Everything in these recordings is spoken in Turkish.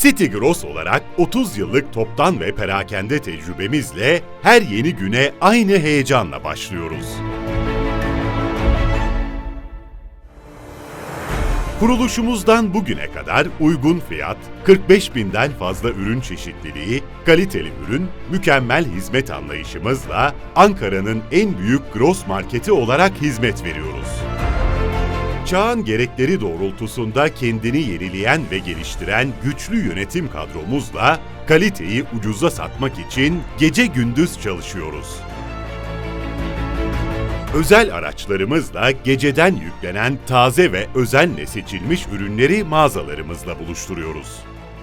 City Gross olarak 30 yıllık toptan ve perakende tecrübemizle her yeni güne aynı heyecanla başlıyoruz. Kuruluşumuzdan bugüne kadar uygun fiyat, 45 binden fazla ürün çeşitliliği, kaliteli ürün, mükemmel hizmet anlayışımızla Ankara'nın en büyük gross marketi olarak hizmet veriyoruz. Çağın gerekleri doğrultusunda kendini yenileyen ve geliştiren güçlü yönetim kadromuzla kaliteyi ucuza satmak için gece gündüz çalışıyoruz. Özel araçlarımızla geceden yüklenen taze ve özenle seçilmiş ürünleri mağazalarımızla buluşturuyoruz.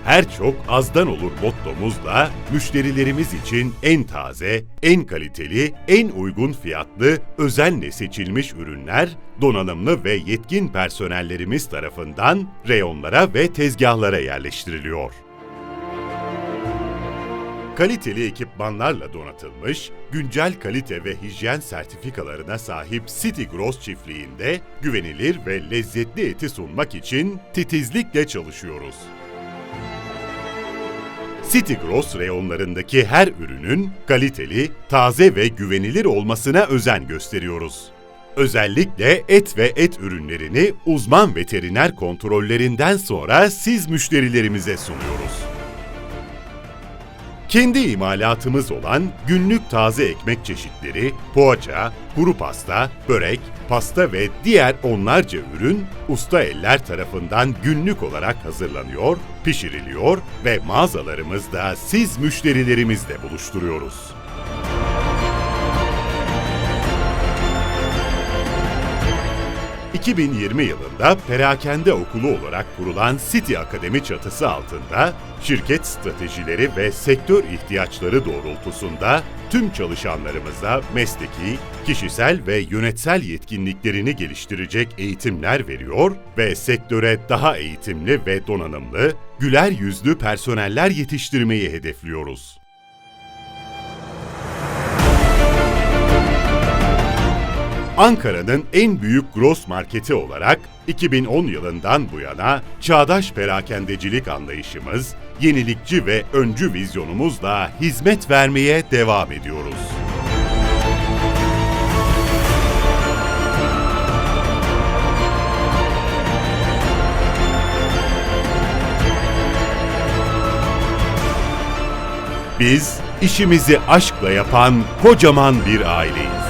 Her çok azdan olur mottomuzla müşterilerimiz için en taze, en kaliteli, en uygun fiyatlı, özenle seçilmiş ürünler donanımlı ve yetkin personellerimiz tarafından reyonlara ve tezgahlara yerleştiriliyor kaliteli ekipmanlarla donatılmış, güncel kalite ve hijyen sertifikalarına sahip City Gross çiftliğinde güvenilir ve lezzetli eti sunmak için titizlikle çalışıyoruz. City Gross reyonlarındaki her ürünün kaliteli, taze ve güvenilir olmasına özen gösteriyoruz. Özellikle et ve et ürünlerini uzman veteriner kontrollerinden sonra siz müşterilerimize sunuyoruz. Kendi imalatımız olan günlük taze ekmek çeşitleri, poğaça, kuru pasta, börek, pasta ve diğer onlarca ürün usta eller tarafından günlük olarak hazırlanıyor, pişiriliyor ve mağazalarımızda siz müşterilerimizle buluşturuyoruz. ...2020 yılında perakende okulu olarak kurulan City Akademi çatısı altında... ...şirket stratejileri ve sektör ihtiyaçları doğrultusunda... ...tüm çalışanlarımıza mesleki, kişisel ve yönetsel yetkinliklerini geliştirecek eğitimler veriyor... ...ve sektöre daha eğitimli ve donanımlı, güler yüzlü personeller yetiştirmeyi hedefliyoruz. Ankara'nın en büyük gross marketi olarak 2010 yılından bu yana çağdaş perakendecilik anlayışımız, yenilikçi ve öncü vizyonumuzla hizmet vermeye devam ediyoruz. Biz işimizi aşkla yapan kocaman bir aileyiz.